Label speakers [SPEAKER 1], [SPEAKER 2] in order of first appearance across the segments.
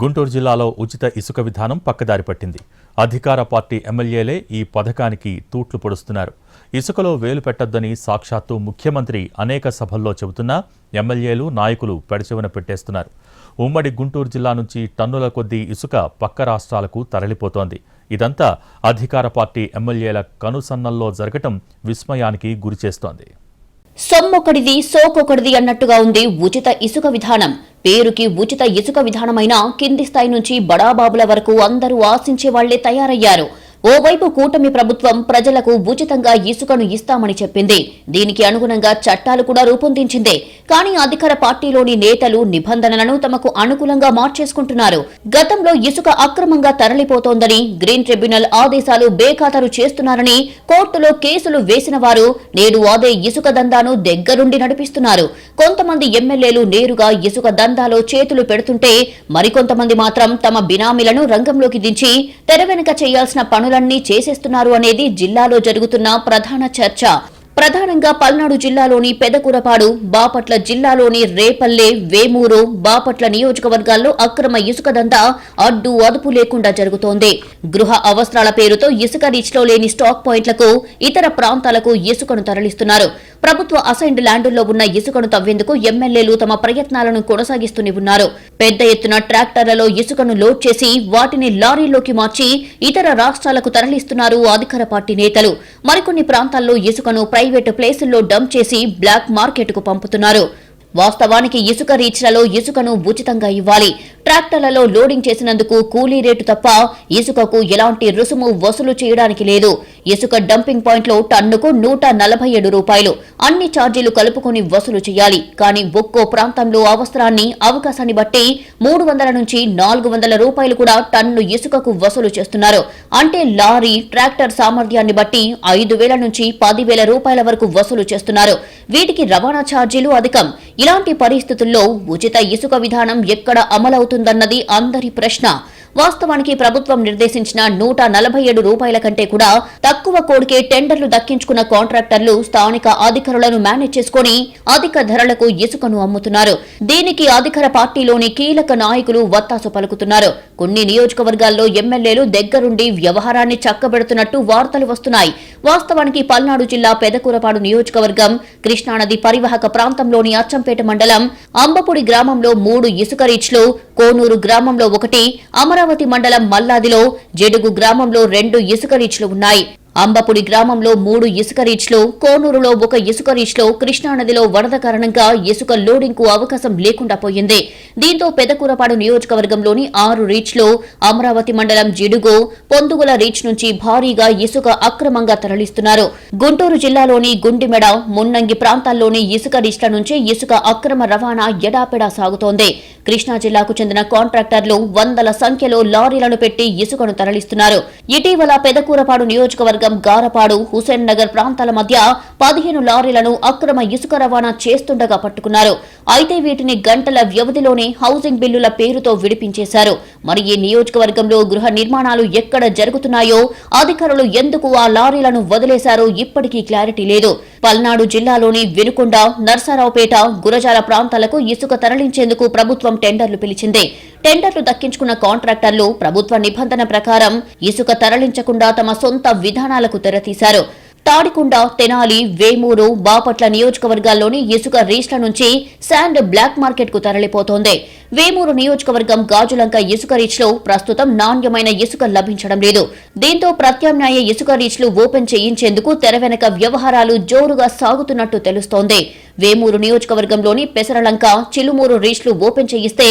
[SPEAKER 1] గుంటూరు జిల్లాలో ఉచిత ఇసుక విధానం పక్కదారి పట్టింది. అధికార పార్టీ ఎమ్మెల్యేలే ఈ పథకానికి తూట్లు పొడుస్తున్నారు. ఇసుకలో వేలు పెట్టొద్దని సాక్షాత్తు ముఖ్యమంత్రి అనేక సభల్లో చెబుతున్నా ఎమ్మెల్యేలు నాయకులు పెడచెవిన పెట్టేస్తున్నారు. ఉమ్మడి గుంటూరు జిల్లా నుంచి టన్నుల కొద్దీ ఇసుక పక్క రాష్ట్రాలకు తరలిపోతోంది. ఇదంతా అధికార పార్టీ ఎమ్మెల్యేల కనుసన్నల్లో జరగటం విస్మయానికి గురిచేస్తోంది.
[SPEAKER 2] సొమ్మొకడిది సోకొకడిది అన్నట్టుగా ఉంది ఉచిత ఇసుక విధానం. పేరుకి ఉచిత ఇసుక విధానమైన కింది స్థాయి నుంచి బడాబాబుల వరకు అందరూ ఆశించే వాళ్ళే తయారయ్యారు. ఓవైపు కూటమి ప్రభుత్వం ప్రజలకు ఉచితంగా ఇసుకను ఇస్తామని చెప్పింది. దీనికి అనుగుణంగా చట్టాలు కూడా రూపొందించింది. కానీ అధికార పార్టీలోని నేతలు నిబంధనలను తమకు అనుకూలంగా మార్చేసుకుంటున్నారు. గతంలో ఇసుక అక్రమంగా తరలిపోతోందని గ్రీన్ ట్రిబ్యునల్ ఆదేశాలు బేఖాతరు చేస్తున్నారని కోర్టులో కేసులు వేసిన వారు నేడు అదే ఇసుక దందాను దగ్గరుండి నడిపిస్తున్నారు. కొంతమంది ఎమ్మెల్యేలు నేరుగా ఇసుక దందాలో చేతులు పెడుతుంటే మరికొంతమంది మాత్రం తమ బినామీలను రంగంలోకి దించి తెర వెనుక చేయాల్సిన పనులన్నీ చేసేస్తున్నారు అనేది జిల్లాలో జరుగుతున్న ప్రధాన చర్చ. ప్రధానంగా పల్నాడు జిల్లాలోని పెదకూరపాడు బాపట్ల జిల్లాలోని రేపల్లె వేమూరు బాపట్ల నియోజకవర్గాల్లో అక్రమ ఇసుక దందా అడ్డు అదుపు లేకుండా జరుగుతోంది. గృహ అవసరాల పేరుతో ఇసుక రీచ్లో లేని స్టాక్ పాయింట్లకు ఇతర ప్రాంతాలకు ఇసుకను తరలిస్తున్నారు. ప్రభుత్వ అసైన్డ్ ల్యాండుల్లో ఉన్న ఇసుకను తవ్వేందుకు ఎమ్మెల్యేలు తమ ప్రయత్నాలను కొనసాగిస్తూనే ఉన్నారు. పెద్ద ఎత్తున ట్రాక్టర్లలో ఇసుకను లోడ్ చేసి వాటిని లారీల్లోకి మార్చి ఇతర రాష్ట్రాలకు తరలిస్తున్నారు అధికార పార్టీ నేతలు. మరికొన్ని ప్రాంతాల్లో ఇసుకను ప్రైవేటు ప్లేసుల్లో డంప్ చేసి బ్లాక్ మార్కెట్కు పంపుతున్నారు. వాస్తవానికి ఇసుక రీచ్లలో ఇసుకను ఉచితంగా ఇవ్వాలి. ట్రాక్టర్లలో లోడింగ్ చేసినందుకు కూలీ రేటు తప్ప ఇసుకకు ఎలాంటి రుసుము వసూలు చేయడానికి లేదు. ఇసుక డంపింగ్ పాయింట్లో టన్నుకు నూట నలభై ఏడు రూపాయలు. అన్ని ఛార్జీలు కలుపుకొని వసూలు చేయాలి. కానీ ఒక్కో ప్రాంతంలో అవసరాన్ని అవకాశాన్ని బట్టి మూడు వందల నుంచి నాలుగు వందల రూపాయలు కూడా టన్ను ఇసుకకు వసూలు చేస్తున్నారు. అంటే లారీ ట్రాక్టర్ సామర్థ్యాన్ని బట్టి ఐదు వేల నుంచి పదివేల రూపాయల వరకు వసూలు చేస్తున్నారు. వీటికి రవాణా ఛార్జీలు అధికం. ఇలాంటి పరిస్థితుల్లో ఉచిత ఇసుక విధానం ఎక్కడ అమలవుతుంది? ఉంటుందన్నది అందరి ప్రశ్న. వాస్తవానికి ప్రభుత్వం నిర్దేశించిన నూట నలభై ఏడు రూపాయల కంటే కూడా తక్కువ కోడికే టెండర్లు దక్కించుకున్న కాంట్రాక్టర్లు స్థానిక అధికారులను మేనేజ్ చేసుకుని అధిక ధరలకు ఇసుకను అమ్ముతున్నారు. దీనికి అధికార పార్టీలోని కీలక నాయకులు వత్తాసు పలుకుతున్నారు. కొన్ని నియోజకవర్గాల్లో ఎమ్మెల్యేలు దగ్గరుండి వ్యవహారాన్ని చక్కబెడుతున్నట్టు వార్తలు వస్తున్నాయి. వాస్తవానికి పల్నాడు జిల్లా పెదకూరపాడు నియోజకవర్గం కృష్ణానది పరివాహక ప్రాంతంలోని అచ్చంపేట మండలం అంబపుడి గ్రామంలో మూడు ఇసుక రీచ్లు కోనూరు గ్రామంలో ఒకటి అమరావతి మండలం మల్లాదిలో జడుగు గ్రామంలో రెండు ఇసుక రీచ్లు ఉన్నాయి. అంబపుడి గ్రామంలో మూడు ఇసుక రీచ్లో కోనూరులో ఒక ఇసుక రీచ్లో కృష్ణానదిలో వరద కారణంగా ఇసుక లోడింగ్కు అవకాశం లేకుండా పోయింది. దీంతో పెదకూరపాడు నియోజకవర్గంలోని ఆరు రీచ్లో అమరావతి మండలం జిడుగు పొందుగుల రీచ్ నుంచి భారీగా ఇసుక అక్రమంగా తరలిస్తున్నారు. గుంటూరు జిల్లాలోని గుండిమెడ మున్నంగి ప్రాంతాల్లోని ఇసుక రీచ్ల నుంచి ఇసుక అక్రమ రవాణా ఎడాపెడా సాగుతోంది. కృష్ణా జిల్లాకు చెందిన కాంట్రాక్టర్లు వందల సంఖ్యలో లారీలను పెట్టి ఇసుకను తరలిస్తున్నారు. ఇటీవల పెదకూరపాడు నియోజకవర్గం నియోజకవర్గం గారపాడు హుసేన్ నగర్ ప్రాంతాల మధ్య పదిహేను లారీలను అక్రమ ఇసుక రవాణా చేస్తుండగా పట్టుకున్నారు. అయితే వీటిని గంటల వ్యవధిలోనే హౌసింగ్ బిల్లుల పేరుతో విడిపించేశారు. మరి ఈ నియోజకవర్గంలో గృహ నిర్మాణాలు ఎక్కడ జరుగుతున్నాయో అధికారులు ఎందుకు ఆ లారీలను వదిలేశారో ఇప్పటికీ క్లారిటీ లేదు. పల్నాడు జిల్లాలోని వినుకొండ నర్సారావుపేట గురజాల ప్రాంతాలకు ఇసుక తరలించేందుకు ప్రభుత్వం టెండర్లు పిలిచింది. టెండర్లు దక్కించుకున్న కాంట్రాక్టర్లు ప్రభుత్వ నిబంధన ప్రకారం ఇసుక తరలించకుండా తమ సొంత విధానాలకు తెరతీశారు. తాడికొండ తెనాలి వేమూరు బాపట్ల నియోజకవర్గాల్లోని ఇసుక రీచ్ల నుంచి శాండ్ బ్లాక్ మార్కెట్కు తరలిపోతోంది. వేమూరు నియోజకవర్గం గాజులంక ఇసుక రీచ్లో ప్రస్తుతం నాణ్యమైన ఇసుక లభించడం లేదు. దీంతో ప్రత్యామ్నాయ ఇసుక రీచ్లు ఓపెన్ చేయించేందుకు తెర వెనక వ్యవహారాలు జోరుగా సాగుతున్నట్టు తెలుస్తోంది. వేమూరు నియోజకవర్గంలోని పెసరలంక చిలుమూరు రీచ్లు ఓపెన్ చేయిస్తే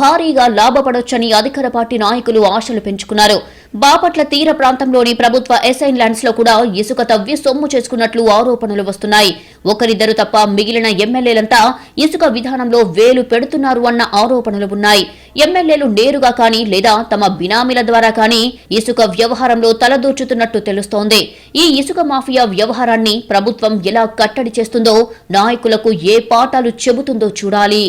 [SPEAKER 2] భారీగా లాభపడొచ్చని అధికార పార్టీ నాయకులు ఆశలు పెంచుకున్నారు. బాపట్ల తీర ప్రాంతంలోని ప్రభుత్వ ఎస్ఐన్ ల్యాండ్స్లో కూడా ఇసుక తవ్వి సొమ్ము చేసుకున్నట్లు ఆరోపణలు వస్తున్నాయి. ఒకరిద్దరు తప్ప మిగిలిన ఎమ్మెల్యేలంతా ఇసుక విధానంలో వేలు పెడుతున్నారు అన్న ఆరోపణలు ఉన్నాయి. ఎమ్మెల్యేలు నేరుగా కానీ లేదా తమ బినామీల ద్వారా కానీ ఇసుక వ్యవహారంలో తలదూర్చుతున్నట్టు తెలుస్తోంది. ఈ ఇసుక మాఫియా వ్యవహారాన్ని ప్రభుత్వం ఎలా కట్టడి చేస్తుందో నాయకులకు ఏ పాఠాలు చెబుతుందో చూడాలి.